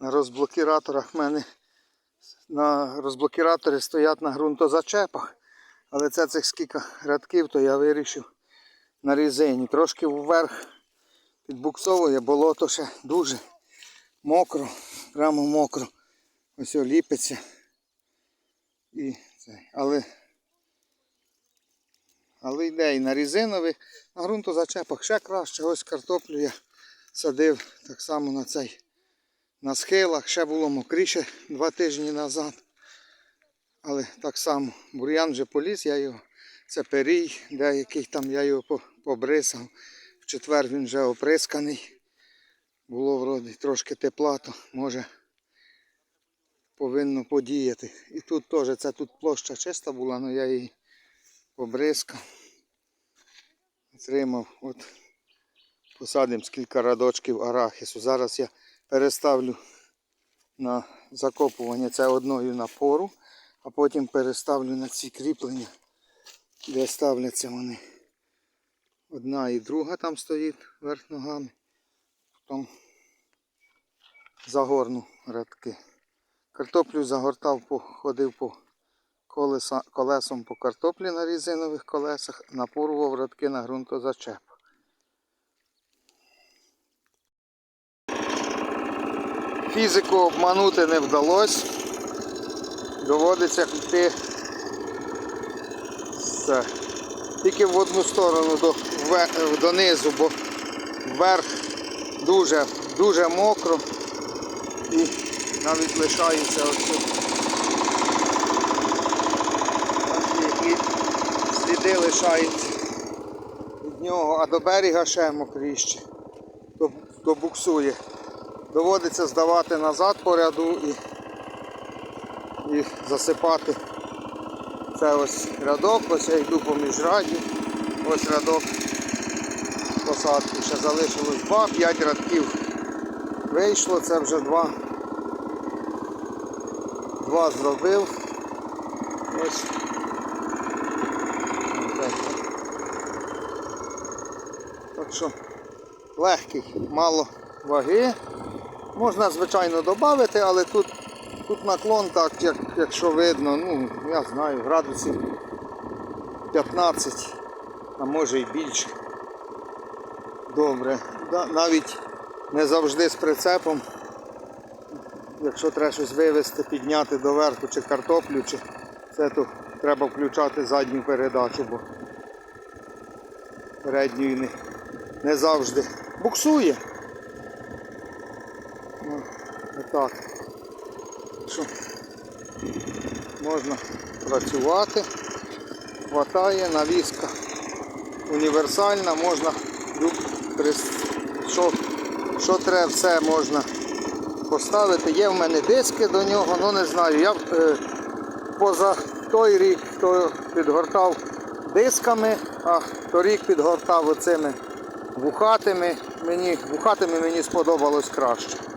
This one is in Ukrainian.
розблокіраторах в мене на розблокіратори стоять на ґрунтозачепах. Але це цих скільки рядків, то я вирішив на різині. Трошки вверх підбуксовує, болото ще дуже мокро, прямо мокро. Ось ліпиться. І це. Але, але йде і на різинових, на ґрунтозачепах ще краще. Ось картоплю я садив так само на цей на схилах. Ще було мокріше два тижні назад. Але так само бур'ян вже поліз, я його, це перій, деякий там я його по- побризав. В четвер він вже оприсканий. Було вроді трошки тепла, то може повинно подіяти. І тут теж, це тут площа чиста була, але я її побризкав. Отримав, от посадимо скільки радочків арахісу. Зараз я переставлю на закопування це одною на пору, а потім переставлю на ці кріплення, де ставляться вони. Одна і друга там стоїть верх ногами. Потім загорну рядки. Картоплю загортав, ходив по колеса, колесом по картоплі на різинових колесах, напорував рядки на ґрунтозачеп. Фізику обманути не вдалося. Доводиться йти все. Тільки в одну сторону до, донизу, бо вверх дуже, дуже мокро і навіть лишаються оці які сліди лишаються від нього, а до берега ще мокріще, то, то буксує. Доводиться здавати назад по ряду і, і засипати. Це ось рядок, ось я йду поміж радів, ось рядок посадки. Ще залишилось два, п'ять рядків вийшло, це вже два. Два зробив. Ось. Так. що легкий, мало ваги. Можна, звичайно, додати, але тут, тут наклон так, як, якщо видно, ну, я знаю, градусів 15, а може і більше. Добре. Навіть не завжди з прицепом. Якщо треба щось вивезти, підняти доверху чи картоплю, чи це то треба включати задню передачу, бо передньої не, не завжди буксує. Отак. Що можна працювати. Хватає, навіска універсальна, можна що, що треба, все можна поставити. Є в мене диски до нього, ну не знаю. Я е, поза той рік то підгортав дисками, а торік підгортав оцими вухатими. Мені, вухатими мені сподобалось краще.